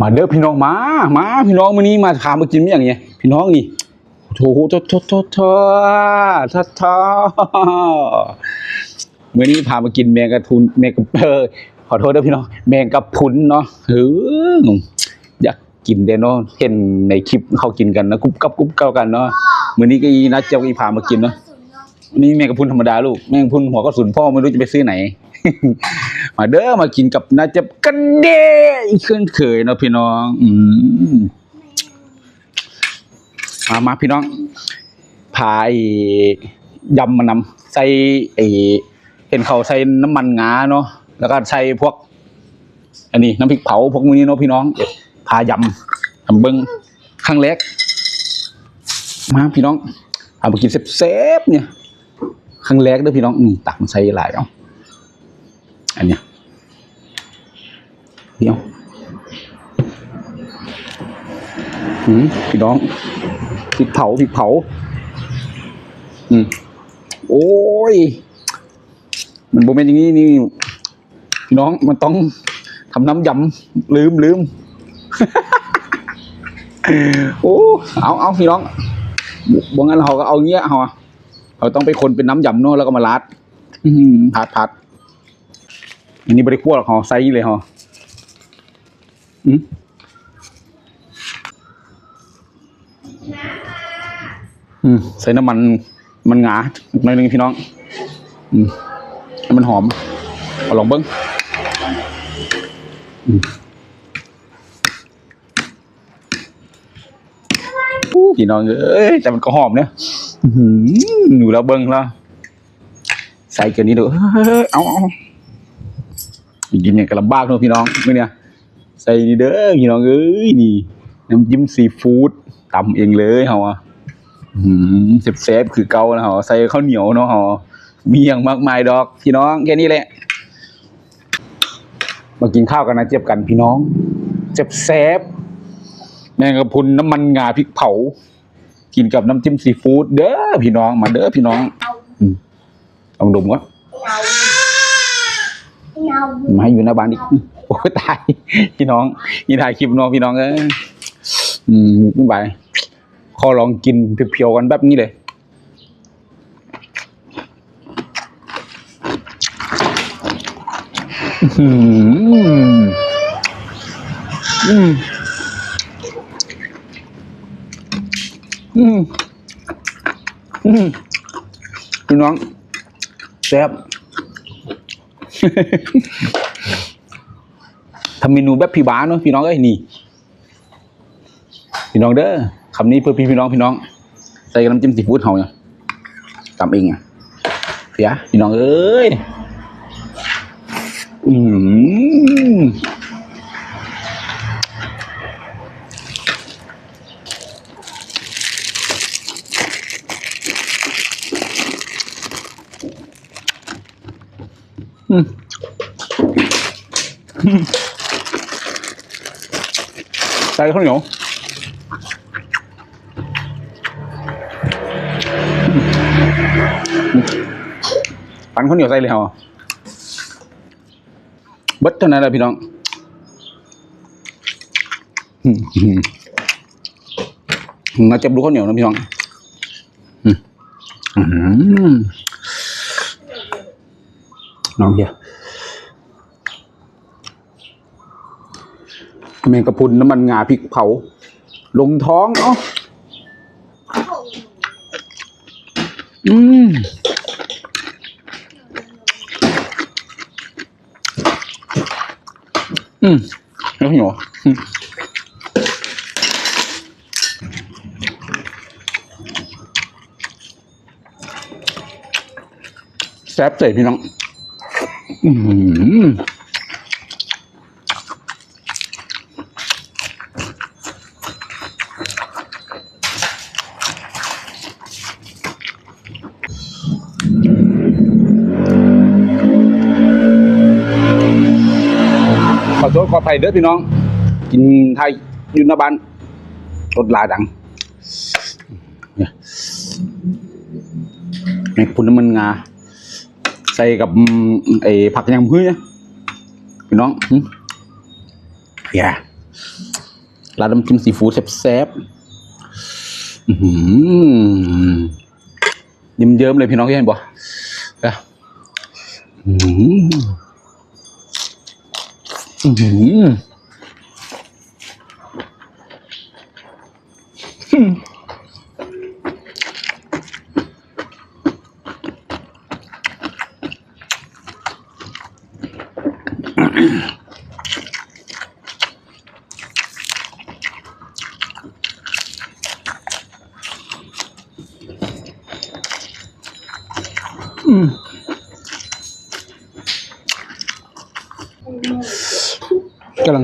มาเด้อพี่น้องมามาพี่น้องมื้อนี้มาถามมากินอย่างเงี้ยพี่น้องนี่โถโถโถโถโถโถโถมื้อนี้พามากินแมงกะพรุนแมงกะเออขอโทษเด้อพี่น้องแมงกะพุนเนาะเอออยากกินเด้เนาะเห็นในคลิปเขากินกันนะกุ๊บกับกุ๊บเก้ากันเนาะมื้อนี้ก็อีนัดเจ้าอีพามากินเนาะนี่แมงกะพุนธรรมดาลูกแมงกะพุนหัวกระสุนพ่อไม่รู้จะไปซื้อไหน มาเด้อมากินกับน่าจับกันเด้อีกเช่นเคยเนาะพี่น้องอืมมามาพี่น้องพาไอ้ยำมานำใส่ไอเห็นเขาใส่น้ำมันงาเนาะแล้วก็ใส่พวก อันนี้น้ำพริกเผาพวกนี้เนาะพี่น้องพายำทำเบิ้งครั้งแรกมาพี่น้องเอาไปกินเซฟๆเนี่ยครั้งแรกเด้อพี่น้องนี่ตักมันใส่หลายเอา อันเนี้ยเดี๋ยวอืมพี่น้องพริกเผาพริกเผา อืมโอ้ย มันโบเป็นอย่างนี้นี่พี่น้องมันต้องทำน้ำยำลืมลืมโอ้เอาเอาพี่น้องบางงั้นเราก็เอาเงี้ยเอาอะเราต้องไปคนเป็นน้ำยำเนาะแล้วก็มาลัดอืมผัดผัด อันนี้บริคั่วหรอกหอไซส์เลยหออืมอืมใส่น้ำมันมันหงาหน่อยนึงพี่น้อง อืมมันหอมเอาลองเบิ้งอืมพี่น้องเอ้ยแต่มันก็หอมเนี่ยอื้อหืออยู่แล้วเบิ้งแล้วใส่เกินนี้ด้อเฮ้ยเอาเอา กินอย่างกระลำบากเนอะพี่น้องมื่อเนี่ยใส่นี่เด้อพี่น้องเอ้ยนี่น้ำจิ้มซีฟู้ดตำเองเลยเฮาอะอืมเซฟเซฟคือเก่านะเฮาใส่ข้าวเหนียวเนาะเฮามีอย่างมากมายดอก พี่น้องแค่นี้แหละ มากินข้าวกันนะเจ็บกันพี่น้องเจ็บแซฟแมงกะพุนน้ำมันงาพริกเผา กินกับน้ำจิ้มซีฟู้ดเด้อพี่น้องมาเด้อพี่น้องลองดมก่อน มาให้อยู่หน้าบ้านอีกโอ้ตายพี่น้องนี่ถ่ายคลิปน้องพี่น้องเอ้ยอืมขึ้นไปขอลองกินเพียวๆกันแบบนี้เลยอื้อหืออืมอืมอืมพี่น้องแซ่บ ทำเมนูแบบพี่บ้าเนาะพี่น้องเอ้ยนี่ พี่น้องเด้อคำนี้เพื่อพี่พี่น้องพี่น้อง ใส่กระน้ำจิ้มซีฟู้ดเฮาเนี่ยตำเองอะเสียพี่น้องเอ้ยอืมอืม ใส่ข้าวเหนียวปั่นข้าวเหนียวใส่เลยเหรอเบิดเท่านั้นแหละพี่น้องมอืมน่าจะดูข้าวเหนียวนะพี่น้อง อืม น้องเฮียแมงกะพุนน้ำมันงาพริกเผา ลงท้องเอ้าอืมอืมแล้วเหนียวแซ่บเสร็จพี่น้อง ขอโทษขออภัยเด้อพี่น้อง กินไทยอยู่หน้าบ้านรถลาดังเนี่ยแม่งพุ่นน้ำมันงา ใส่กับไอ้ผักยางพื้นเนี่ยพี่น้องอย่าร้านน้ำจิ้มซีฟู้ดแซ่บๆยิ้มเยิ้มๆเลยพี่น้องเห็นบ่อะอืมอืม อหือกำลั